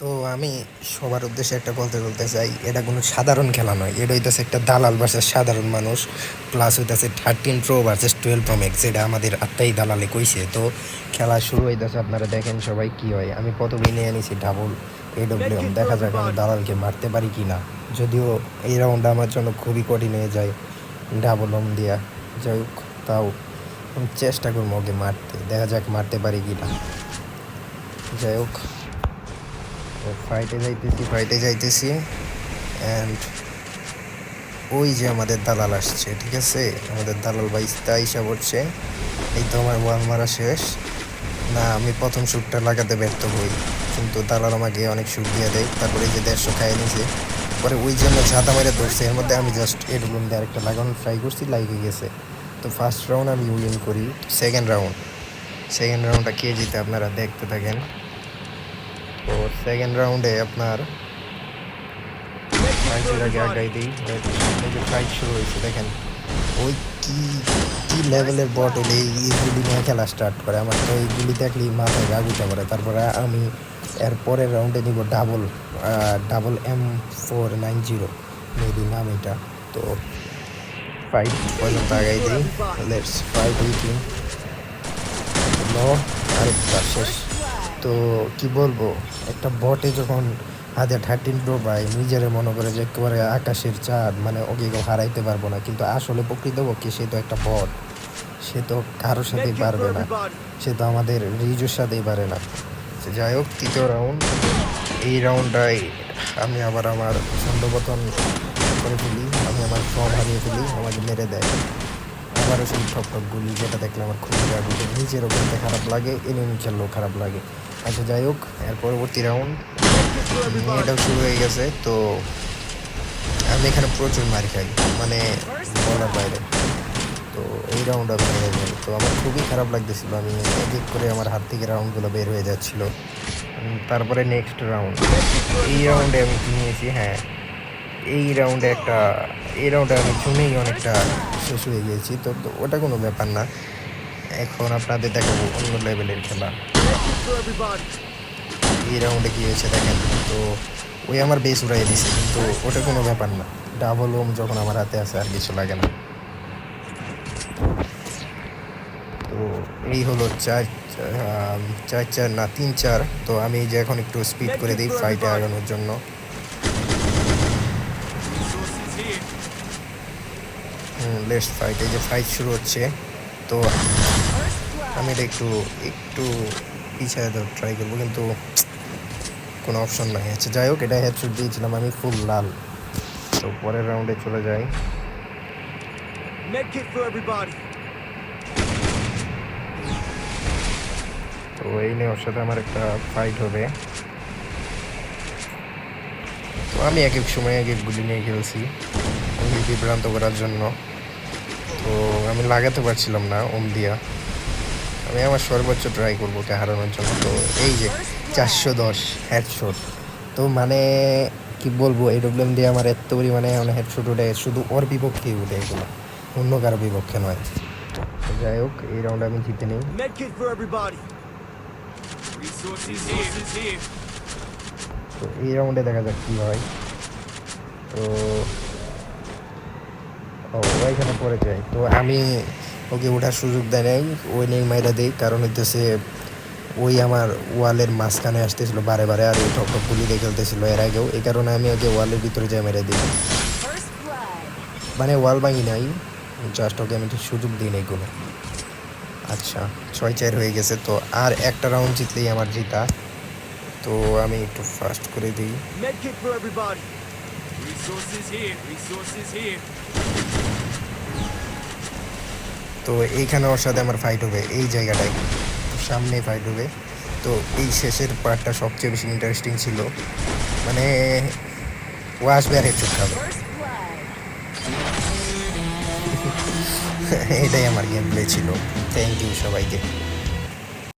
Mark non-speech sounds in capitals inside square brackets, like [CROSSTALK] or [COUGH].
তো আমি সবার উদ্দেশ্যে একটা বলতে বলতে চাই এটা কোনো সাধারণ খেলা নয়। এটা হইতেছে একটা দালাল ভার্সেস সাধারণ মানুষ প্লাস হইতেছে thirteen pro versus twelve pro max যেটা আমাদের আত্মাই দালালে কইছে। তো খেলা শুরু হইতেছে আপনারা দেখেন সবাই কি হয়। আমি প্রথমেই নিয়ে নিছি ডাবল এডব্লিউএম দেখা যাক আমি দালালকে মারতে পারি কি না যদিও এই রাউন্ডটা আমার জন্য খুবই কঠিন হয়ে যায় ডাবল ওম দিয়া। যাই হোক তাও আমি চেষ্টা করব ওকে মারতে দেখা যাক মারতে পারি কি না যাই হোক। তো ফাইটে যাইতেছি ফাইটে যাইতেছি। অ্যান্ড ওই যে আমাদের দালাল আসছে, ঠিক আছে? আমাদের দালাল ভাই তাইসা পড়ছে। এই তো আমার ওয়াল মারা শেষ। না, আমি প্রথম শ্যুটটা লাগাতে ব্যর্থ হই। কিন্তু দালাল আমাকে অনেক শ্যুট দিয়ে দেয়। তারপরে এই যে দেড়শো খাইয়ে নিছে। পরে ওই জন্য ছাতা মেরে ধরছে। এর মধ্যে আমি জাস্ট এডুলুম দিয়ে আরেকটা লাগানোর ট্রাই করছি লাইকে গেছে। তো ফার্স্ট রাউন্ড আমি উইন করি সেকেন্ড রাউন্ড সেকেন্ড রাউন্ডটা কে জিতে আপনারা দেখতে থাকেন। তো সেকেন্ড রাউন্ডে আপনার আগে আগাই দিই। শুরু হয়েছে, দেখেন। ওই কি কি লেভেলের বট গুলি নিয়ে খেলা স্টার্ট করে? আমার মাথায় পড়ে। তারপরে আমি এর পরের রাউন্ডে নিব double double M four nine zero maybe নাম এটা। তো ফাইট পর্যন্ত আগাই দিই। লেটস শেষ। তো কি বলব একটা বটে যখন হাতে থার্টিন প্রো পাই নিজের মনে করে যে একেবারে আকাশের চাঁদ মানে ওকে কেউ হারাইতে পারব না। কিন্তু আসলে প্রকৃত প্রকৃতপক্ষে সে তো একটা বট সে তো কারোর সাথেই পারবে না। সে তো আমাদের রিজুর সাথেই পারে না। যাই হোক তৃতীয় রাউন্ড এই রাউন্ডটাই আমি আবার আমার ছন্দপতন করে ফেলি আমি আমার ফর্ম হারিয়ে ফেলি আমাকে মেরে দেয়। আবারও সেই ঠক গুলি যেটা দেখলে আমার খুবই রাগ নিজের ওখানতে খারাপ লাগে এনিমি খেললেও খারাপ লাগে। আচ্ছা যাই হোক, এর পরবর্তী রাউন্ড এটাও শুরু হয়ে গেছে, তো আমি এখানে প্রচুর মার খাই মানে বলার বাইরে। তো এই রাউন্ড আমি হেরে যাই। তো আমার খুবই খারাপ লাগতেছিল, আমি এক করে আমার হাত থেকে রাউন্ডগুলো বের হয়ে যাচ্ছিল। তারপরে নেক্সট রাউন্ড এই রাউন্ডে আমি কি নিয়েছি হ্যাঁ এই রাউন্ডে একটা, এই রাউন্ডে আমি শুনেই অনেকটা শেষ হয়ে গিয়েছি, তো ওটা কোনো ব্যাপার না। এখন আপনাদের দেখাবো অন্য লেভেলের খেলা। এই রাউন্ডে কি হয়েছে দেখেন, তো ওই আমার বেস উড়াই দিছে, কিন্তু ওটা কোনো ব্যাপার না। ডাবল ওম যখন আমার হাতে আছে, আর কিছু লাগে না। তো এই হলো চার চার চার না, তিন চার। তো আমি যে এখন একটু স্পিড করে দিই ফাইটে আগানোর জন্য। লেস্ট ফাইট এই যে ফাইট শুরু হচ্ছে। তো আমি এটা একটু একটু পিছিয়ে দেওয়ার ট্রাই করব কিন্তু কোনো অপশন নাই। আচ্ছা যাই হোক এটা হেডশট দিয়েছিলাম আমি ফুল লাল। তো পরের রাউন্ডে চলে যাই. তো এই নিয়ে ওর সাথে আমার একটা ফাইট হবে। তো আমি এক এক সময় এক এক গুলি নিয়ে খেলছি বিভ্রান্ত করার জন্য। তো আমি লাগাতে পারছিলাম না ওম দিয়া। আমি আমার সর্বোচ্চ ট্রাই করব ওকে হারানোর জন্য তো এই যে চারশো দশ হেডশট তো মানে কি বলব এই ডব্লিউএম দিয়ে আমার এত পরিমাণে মানে হেডশট উঠে শুধু ওর বিপক্ষেই উঠে এগুলো অন্য কারও বিপক্ষে নয়। তো যাই হোক এই রাউন্ড আমি জিতে নিই. তো এই রাউন্ডে দেখা যাক কি হয়। তো ও ও এখানে পড়ে যায়। তো আমি ওকে ওঠার সুযোগ দেয় নাই ওই নেই মাইরা দিই, কারণ হইতেছে ওই আমার ওয়ালের মাঝখানে আসতেছিল বারে বারে আর ওই ঠক গুলি দিয়ে খেলতেছিল এর আগেও। এই কারণে আমি ওকে ওয়ালের ভিতরে যাই মেরে দিই। মানে ওয়াল ভাঙি নাই জাস্ট ওকে আমি সুযোগ দিই নাই কোনো। আচ্ছা ছয় চার হয়ে গেছে, তো আর একটা রাউন্ড জিতলেই আমার জিতা। তো আমি একটু ফাস্ট করে দিই. তো এইখানে ওর সাথে আমার ফাইট হবে, এই জায়গাটায় সামনে ফাইট হবে। তো এই শেষের পার্টটা সবচেয়ে বেশি ইন্টারেস্টিং ছিল। মানে ও আসবে আর হেডশট খাবে। [LAUGHS] এটাই আমার গেম প্লে ছিল। থ্যাংক ইউ সবাইকে।